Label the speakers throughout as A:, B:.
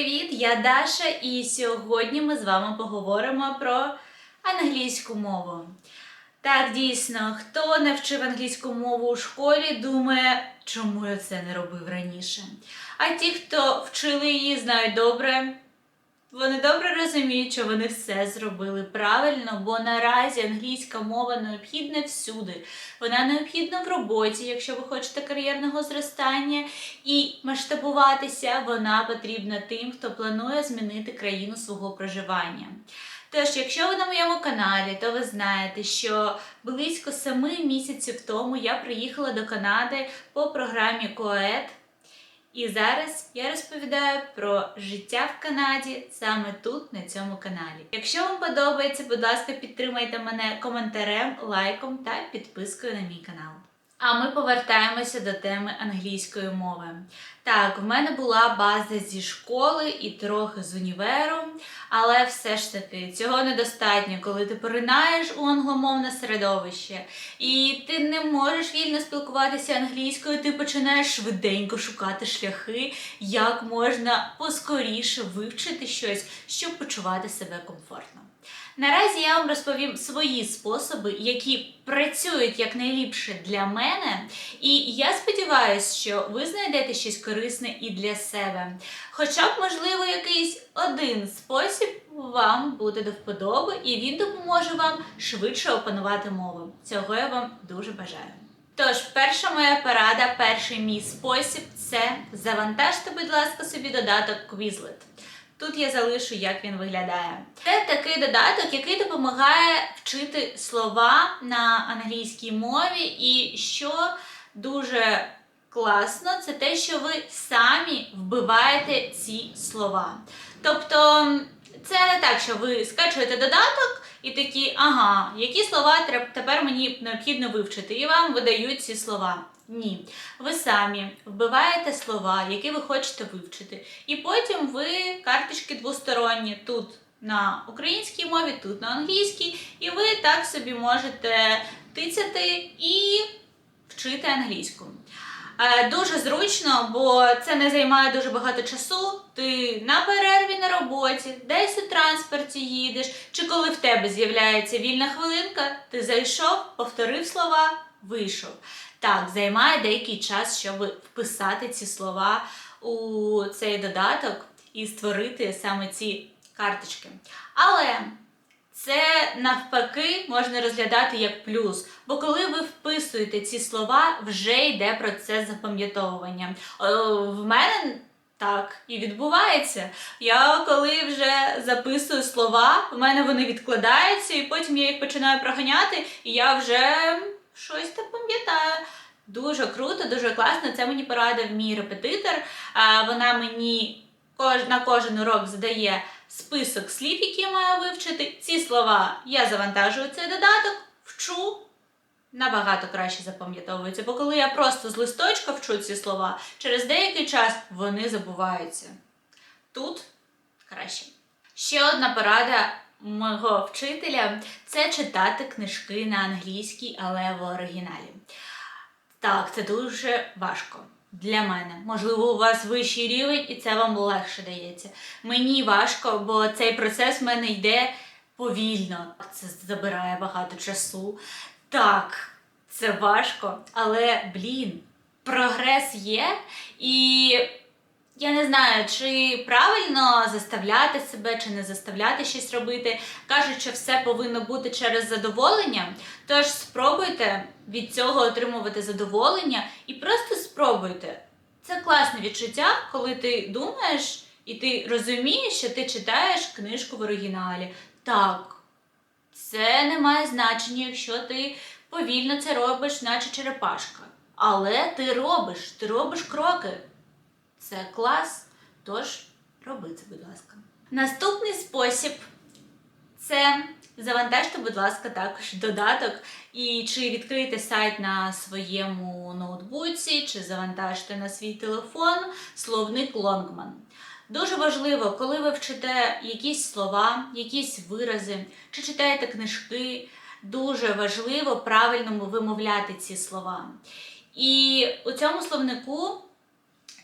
A: привіт! Я Даша, і сьогодні ми з вами поговоримо про англійську мову. Так, дійсно, хто не вчив англійську мову у школі, думає, чому я це не робив раніше. А ті, хто вчили її, знають добре. Вони добре розуміють, що вони все зробили правильно, бо наразі англійська мова необхідна всюди. Вона необхідна в роботі, якщо ви хочете кар'єрного зростання, і масштабуватися вона потрібна тим, хто планує змінити країну свого проживання. Тож, якщо ви на моєму каналі, то ви знаєте, що близько семи місяців тому я приїхала до Канади по програмі КОЕД. І зараз я розповідаю про життя в Канаді саме тут, на цьому каналі. Якщо вам подобається, будь ласка, підтримайте мене коментарем, лайком та підпискою на мій канал. А ми повертаємося до теми англійської мови. Так, в мене була база зі школи і трохи з універу, але все ж таки цього недостатньо, коли ти поринаєш у англомовне середовище, і ти не можеш вільно спілкуватися англійською, ти починаєш швиденько шукати шляхи, як можна поскоріше вивчити щось, щоб почувати себе комфортно. Наразі я вам розповім свої способи, які працюють якнайліпше для мене, і я сподіваюся, що ви знайдете щось корисне і для себе. Хоча б, можливо, якийсь один спосіб вам буде до вподоби, і він допоможе вам швидше опанувати мову. Цього я вам дуже бажаю. Тож, перша моя порада, перший мій спосіб це завантажте, будь ласка, собі додаток Quizlet. Тут я залишу, як він виглядає. Це такий додаток, який допомагає вчити слова на англійській мові, і що дуже класно, це те, що ви самі вбиваєте ці слова. Тобто, це не так, що ви скачуєте додаток і такі, ага, які слова тепер мені необхідно вивчити, і вам видають ці слова. Ні, ви самі вбиваєте слова, які ви хочете вивчити, і потім ви карточки двосторонні тут на українській мові, тут на англійській, і ви так собі можете тицяти і вчити англійську. Е, Дуже зручно, бо це не займає дуже багато часу. Ти на перерві на роботі, десь у транспорті їдеш, чи коли в тебе з'являється вільна хвилинка, ти зайшов, повторив слова, вийшов. Так, займає деякий час, щоб вписати ці слова у цей додаток і створити саме ці карточки. Але це навпаки можна розглядати як плюс, бо коли ви вписуєте ці слова, вже йде процес запам'ятовування. В мене так і відбувається. Я коли вже записую слова, в мене вони відкладаються, і потім я їх починаю проганяти, і я вже щось так пам'ятаю. Дуже круто, дуже класно. Це мені порадив мій репетитор. Вона мені на кожен урок задає список слів, які я маю вивчити. Ці слова я завантажую цей додаток, вчу. Набагато краще запам'ятовуються, бо коли я просто з листочка вчу ці слова, через деякий час вони забуваються. Тут краще. Ще одна порада мого вчителя це читати книжки на англійській, але в оригіналі. Так, це дуже важко для мене. Можливо, у вас вищий рівень і це вам легше дається. Мені важко, бо цей процес в мене йде повільно. Це забирає багато часу. Так, це важко, але блін, прогрес є і. Я не знаю, чи правильно заставляти себе, чи не заставляти щось робити. Кажуть, що все повинно бути через задоволення. Тож спробуйте від цього отримувати задоволення і просто спробуйте. Це класне відчуття, коли ти думаєш і ти розумієш, що ти читаєш книжку в оригіналі. Так, це не має значення, якщо ти повільно це робиш, наче черепашка. Але ти робиш, ти робиш кроки. Це клас, тож роби будь ласка. Наступний спосіб це завантажте, будь ласка, також додаток. І чи відкрийте сайт на своєму ноутбуці, чи завантажте на свій телефон словник Longman. Дуже важливо, коли ви вчите якісь слова, якісь вирази, чи читаєте книжки, дуже важливо правильно вимовляти ці слова. І у цьому словнику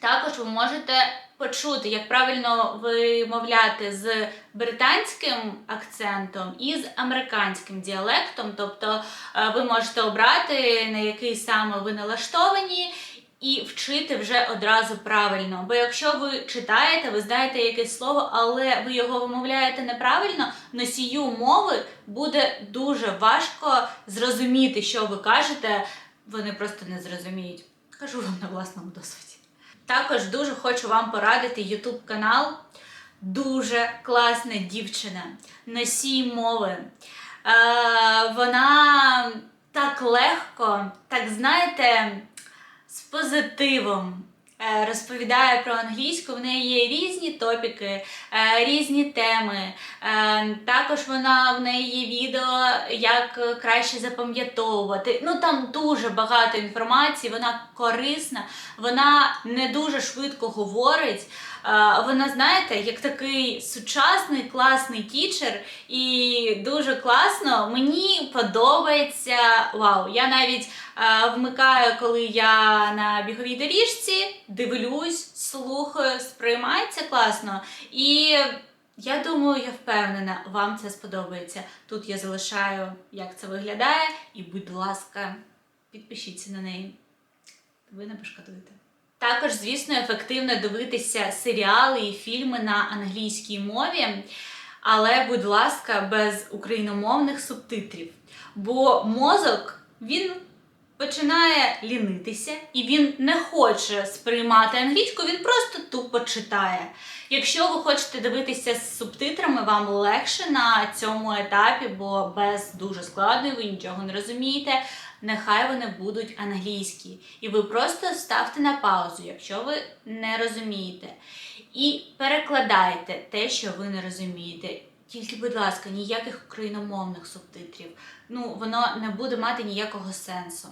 A: також ви можете почути, як правильно вимовляти з британським акцентом і з американським діалектом. Тобто е, ви можете обрати, на який саме ви налаштовані. І вчити вже одразу правильно. Бо якщо ви читаєте, ви знаєте якесь слово, але ви його вимовляєте неправильно, носію мови буде дуже важко зрозуміти, що ви кажете. Вони просто не зрозуміють. Кажу вам на власному досвіді. Також дуже хочу вам порадити YouTube канал. Дуже класна дівчина, носій мови. Е, вона так легко, так знаєте, з позитивом е, розповідає про англійську. В неї є різні топіки, е, різні теми. Е, Також вона в неї відео, як краще запам'ятовувати. Ну там дуже багато інформації, вона корисна, вона не дуже швидко говорить. Е, Вона, знаєте, як такий сучасний класний тічер, і дуже класно. Мені подобається. Вау! Я навіть е, вмикаю, коли я на біговій доріжці, дивлюсь, слухаю, сприймається класно. І я думаю, я впевнена, вам це сподобається. Тут я залишаю, як це виглядає, і, будь ласка, підпишіться на неї. Ви не пошкодуєте. Також, звісно, ефективно дивитися серіали і фільми на англійській мові, але, будь ласка, без україномовних субтитрів. Бо мозок він починає лінитися і він не хоче сприймати англійську, він просто тупо читає. Якщо ви хочете дивитися з субтитрами, вам легше на цьому етапі, бо без дуже складної ви нічого не розумієте. Нехай вони будуть англійські. І ви просто ставте на паузу, якщо ви не розумієте. І перекладайте те, що ви не розумієте. Тільки, будь ласка, ніяких україномовних субтитрів. Ну, воно не буде мати ніякого сенсу.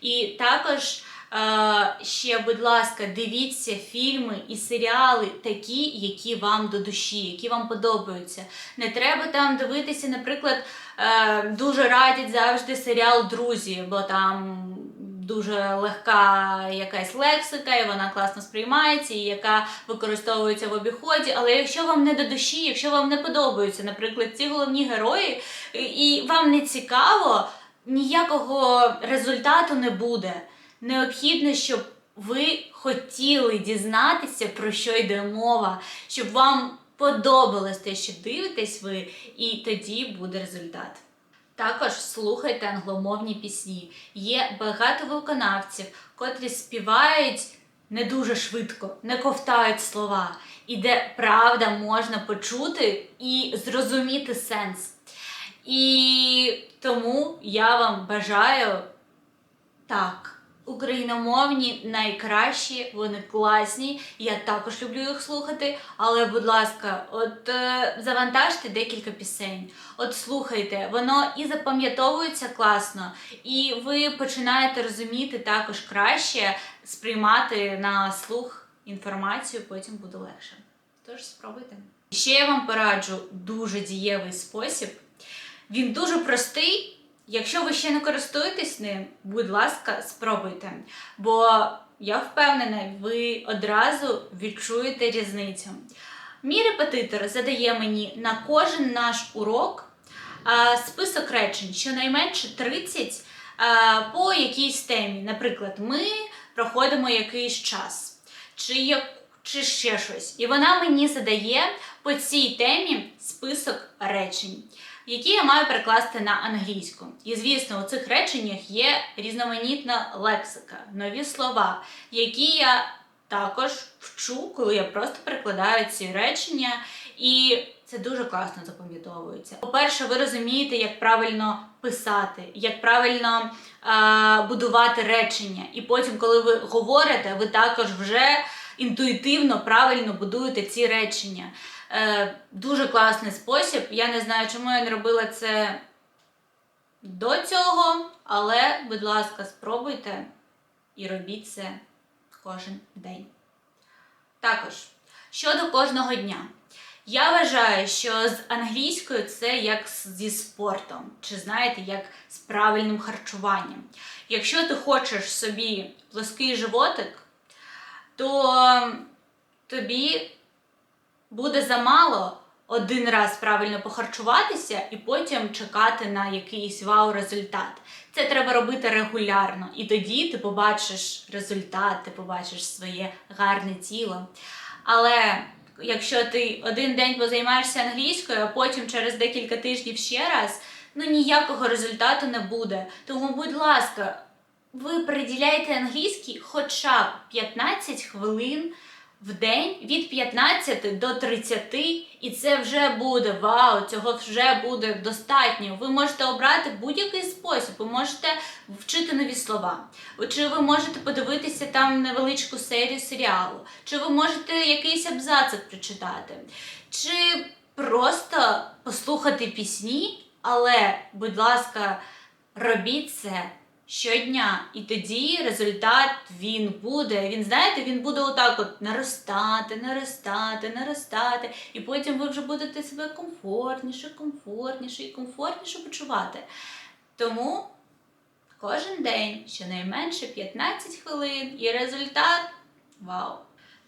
A: І також е, ще, будь ласка, дивіться фільми і серіали такі, які вам до душі, які вам подобаються. Не треба там дивитися, наприклад, е, дуже радять завжди серіал Друзі, бо там дуже легка якась лексика, і вона класно сприймається, і яка використовується в обіході. Але якщо вам не до душі, якщо вам не подобаються, наприклад, ці головні герої, і вам не цікаво, ніякого результату не буде. Необхідно, щоб ви хотіли дізнатися, про що йде мова, щоб вам подобалось те, що дивитесь ви, і тоді буде результат. Також слухайте англомовні пісні. Є багато виконавців, котрі співають не дуже швидко, не ковтають слова, і де правда можна почути і зрозуміти сенс. І тому я вам бажаю так. Україномовні найкращі, вони класні. Я також люблю їх слухати. Але, будь ласка, от е, завантажте декілька пісень. От слухайте, воно і запам'ятовується класно, і ви починаєте розуміти також краще сприймати на слух інформацію, потім буде легше. Тож спробуйте. Ще я вам пораджу дуже дієвий спосіб. Він дуже простий. Якщо ви ще не користуєтесь ним, будь ласка, спробуйте. Бо я впевнена, ви одразу відчуєте різницю. Мій репетитор задає мені на кожен наш урок список речень, щонайменше 30 по якійсь темі. Наприклад, ми проходимо якийсь час, чи, як, чи ще щось. І вона мені задає по цій темі список речень які я маю перекласти на англійську. І звісно, у цих реченнях є різноманітна лексика, нові слова, які я також вчу, коли я просто перекладаю ці речення, і це дуже класно запам'ятовується. По-перше, ви розумієте, як правильно писати, як правильно е- будувати речення. І потім, коли ви говорите, ви також вже інтуїтивно правильно будуєте ці речення. Е, Дуже класний спосіб. Я не знаю, чому я не робила це до цього, але, будь ласка, спробуйте і робіть це кожен день. Також, щодо кожного дня. Я вважаю, що з англійською це як зі спортом, чи знаєте, як з правильним харчуванням. Якщо ти хочеш собі плоский животик, то тобі буде замало один раз правильно похарчуватися і потім чекати на якийсь вау-результат. Це треба робити регулярно, і тоді ти побачиш результат, ти побачиш своє гарне тіло. Але якщо ти один день позаймаєшся англійською, а потім через декілька тижнів ще раз, ну ніякого результату не буде. Тому, будь ласка, ви приділяйте англійській хоча б 15 хвилин в день від 15 до 30, і це вже буде вау, цього вже буде достатньо. Ви можете обрати будь-який спосіб, ви можете вчити нові слова, чи ви можете подивитися там невеличку серію серіалу, чи ви можете якийсь абзацик прочитати, чи просто послухати пісні, але, будь ласка, робіть це щодня, і тоді результат він буде. Він знаєте, він буде отак от наростати, наростати, наростати. І потім ви вже будете себе комфортніше, комфортніше і комфортніше почувати. Тому кожен день щонайменше 15 хвилин і результат вау!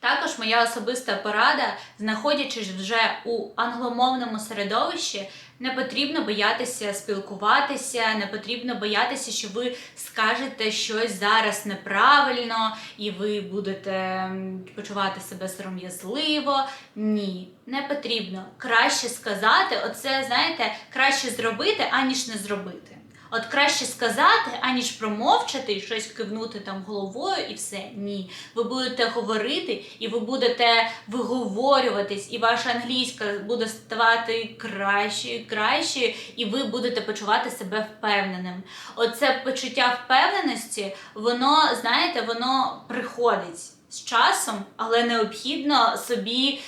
A: Також моя особиста порада, знаходячись вже у англомовному середовищі, не потрібно боятися спілкуватися, не потрібно боятися, що ви скажете щось зараз неправильно, і ви будете почувати себе сором'язливо. Ні, не потрібно. Краще сказати, оце знаєте, краще зробити, аніж не зробити. От краще сказати, аніж промовчати і щось кивнути там головою і все. Ні. Ви будете говорити, і ви будете виговорюватись, і ваша англійська буде ставати кращою, кращою, і ви будете почувати себе впевненим. Оце почуття впевненості, воно, знаєте, воно приходить з часом, але необхідно собі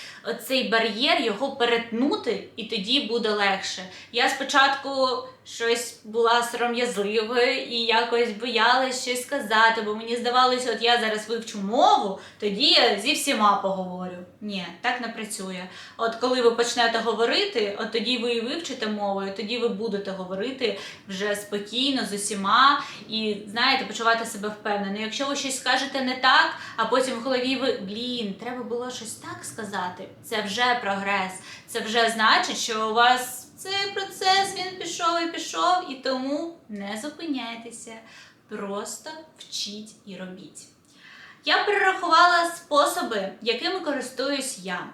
A: цей бар'єр його перетнути, і тоді буде легше. Я спочатку щось була сором'язливою і якось боялась щось сказати, бо мені здавалося, от я зараз вивчу мову, тоді я зі всіма поговорю. Ні, так не працює. От коли ви почнете говорити, от тоді ви і вивчите мову, і тоді ви будете говорити вже спокійно з усіма і знаєте, почувати себе впевнено. Якщо ви щось скажете не так, а потім в голові ви блін, треба було щось так сказати. Це вже прогрес. Це вже значить, що у вас цей процес він пішов і пішов, і тому не зупиняйтеся, просто вчіть і робіть. Я перерахувала способи, якими користуюсь я.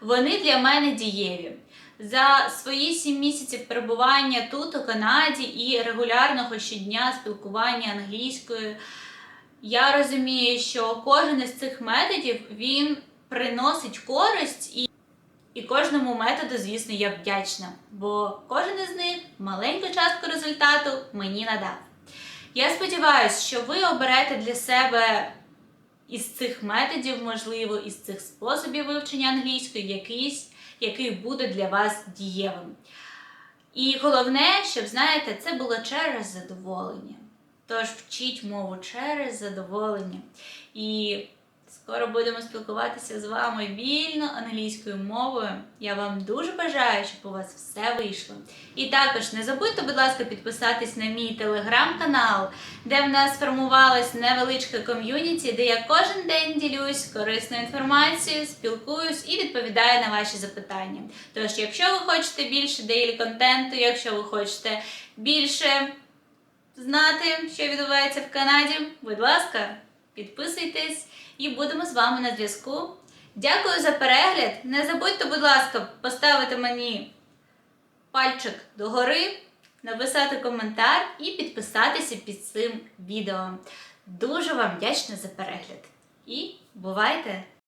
A: Вони для мене дієві. За свої сім місяців перебування тут, у Канаді, і регулярного щодня спілкування англійською, я розумію, що кожен із цих методів він приносить користь і. І кожному методу, звісно, я вдячна, бо кожен із них маленьку частку результату мені надав. Я сподіваюся, що ви оберете для себе із цих методів, можливо, із цих способів вивчення англійської якийсь, який буде для вас дієвим. І головне, щоб знаєте, це було через задоволення. Тож вчіть мову через задоволення. І скоро будемо спілкуватися з вами вільно англійською мовою. Я вам дуже бажаю, щоб у вас все вийшло. І також не забудьте, будь ласка, підписатись на мій телеграм-канал, де в нас формувалась невеличка ком'юніті, де я кожен день ділюсь корисною інформацією, спілкуюсь і відповідаю на ваші запитання. Тож, якщо ви хочете більше дейлі контенту, якщо ви хочете більше знати, що відбувається в Канаді, будь ласка, підписуйтесь і будемо з вами на зв'язку. Дякую за перегляд. Не забудьте, будь ласка, поставити мені пальчик догори, написати коментар і підписатися під цим відео. Дуже вам вдячна за перегляд. І бувайте!